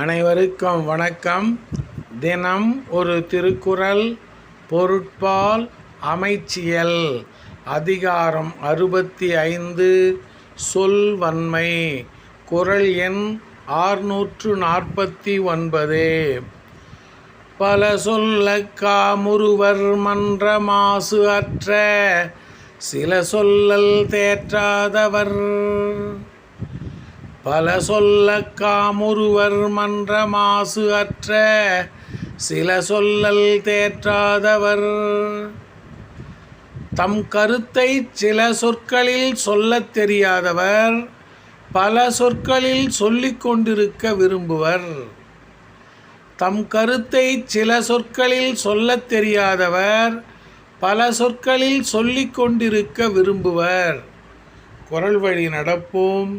அனைவருக்கும் வணக்கம். தினம் ஒரு திருக்குறள் பொருட்பால் அமைச்சியல். அதிகாரம் அறுபத்தி ஐந்து சொல்வன்மை குறள் எண் ஆறுநூற்று நாற்பத்தி ஒன்பது. பல சொல்ல காமுருவர் மன்ற மாசு அற்ற சில சொல்லல் தேற்றாதவர். பல சொல்ல காமுருவர் மன்ற மாசு அற்ற சில சொல்லல் தேற்றாதவர். தம் கருத்தை சில சொற்களில் சொல்லத் தெரியாதவர் பல சொற்களில் சொல்லிக் கொண்டிருக்க விரும்புவர். தம் கருத்தை சில சொற்களில் சொல்லத் தெரியாதவர் பல சொற்களில் சொல்லிக் கொண்டிருக்க விரும்புவர். குரல் வழி நடப்போம்.